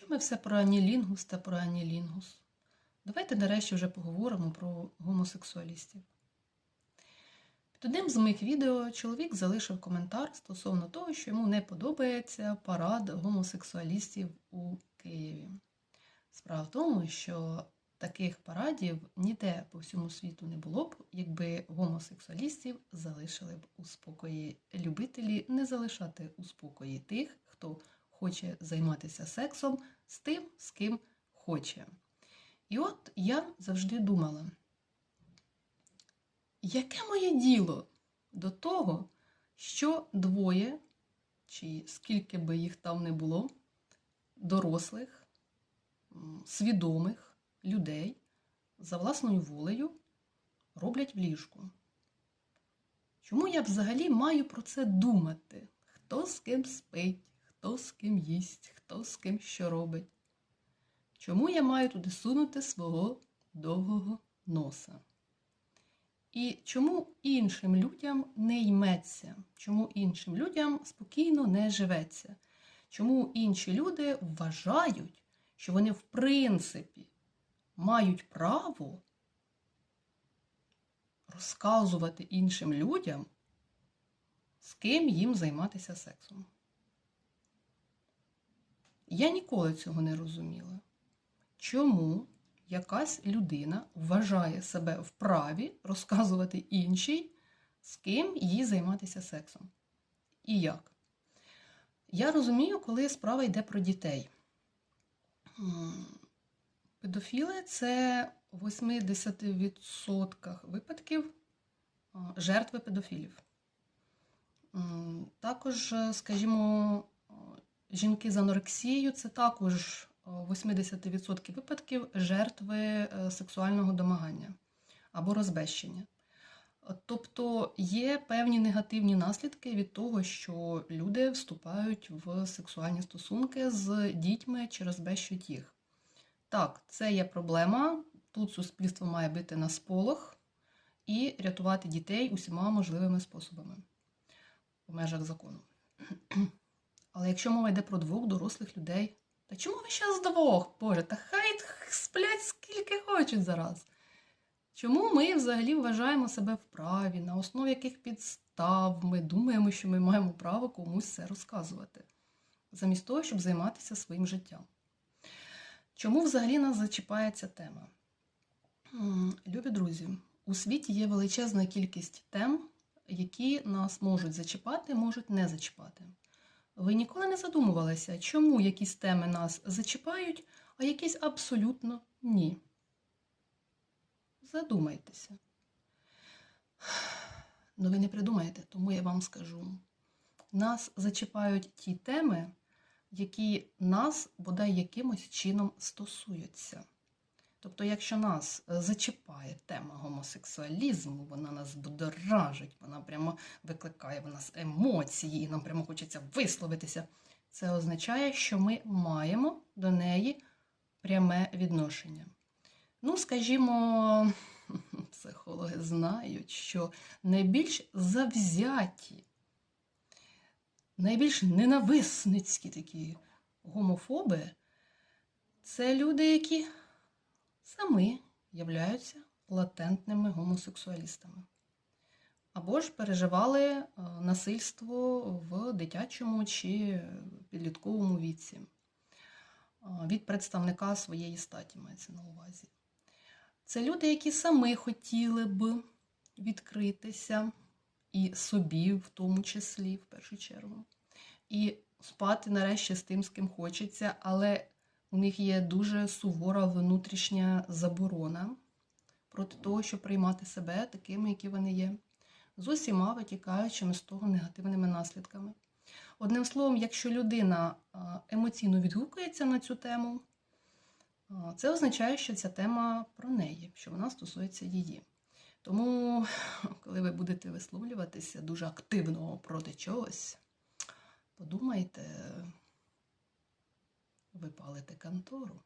Що ми все про анілінгус та про анілінгус? Давайте нарешті вже поговоримо про гомосексуалістів. Під одним з моїх відео чоловік залишив коментар стосовно того, що йому не подобається парад гомосексуалістів у Києві. Справа в тому, що таких парадів ніде по всьому світу не було б, якби гомосексуалістів залишили б у спокої. Любителі не залишати у спокої тих, хто хоче займатися сексом з тим, з ким хоче. І от я завжди думала, яке моє діло до того, що двоє, чи скільки би їх там не було, дорослих, свідомих людей за власною волею роблять в ліжку. Чому я взагалі маю про це думати? Хто з ким спить, хто з ким їсть, хто з ким що робить? Чому я маю туди сунути свого довгого носа? І чому іншим людям не йметься? Чому іншим людям спокійно не живеться? Чому інші люди вважають, що вони в принципі мають право розказувати іншим людям, з ким їм займатися сексом? Я ніколи цього не розуміла. Чому якась людина вважає себе вправі розказувати іншій, з ким їй займатися сексом? І як? Я розумію, коли справа йде про дітей. Педофіли це в 80% випадків жертви педофілів. Також, е, скажімо, жінки з анорексією це також е, 80% випадків жертви е, сексуального домагання або розбещення. Тобто є певні негативні наслідки від того, що люди вступають в сексуальні стосунки з дітьми чи розбещують їх. Так, це є проблема. Тут суспільство має бити на сполох і рятувати дітей усіма можливими способами в межах закону. Але якщо мова йде про двох дорослих людей, та чому ви ще з двох? Боже, та хай сплять скільки хочуть зараз. Чому ми взагалі вважаємо себе вправі, на основі яких підстав ми думаємо, що ми маємо право комусь це розказувати, замість того, щоб займатися своїм життям? Чому взагалі нас зачіпає ця тема? Любі друзі, у світі є величезна кількість тем, які нас можуть зачіпати, можуть не зачіпати. Ви ніколи не задумувалися, чому якісь теми нас зачіпають, а якісь абсолютно ні. Задумайтеся. Ну ви не придумаєте, тому я вам скажу. Нас зачіпають ті теми, які нас бодай якимось чином стосуються. Тобто, якщо нас е, зачіпає тема гомосексуалізму, вона нас будоражить, вона прямо викликає в нас емоції, і нам прямо хочеться висловитися, це означає, що ми маємо до неї пряме відношення. Ну, скажімо, психологи знають, що найбільш завзяті, найбільш ненависницькі такі гомофоби це люди, які самі являються латентними гомосексуалістами. Або ж переживали е, насильство в дитячому чи підлітковому віці е, від представника своєї статі мається на увазі. Це люди, які самі хотіли б відкритися, і собі, в тому числі, в першу чергу, і спати нарешті з тим, з ким хочеться, але у них є дуже сувора внутрішня заборона проти того, щоб приймати себе такими, які вони є, з усіма витікаючими з того негативними наслідками. Одним словом, якщо людина емоційно відгукується на цю тему, це означає, що ця тема про неї, що вона стосується її. Тому, коли ви будете висловлюватися дуже активно проти чогось, подумайте, ви палите контору.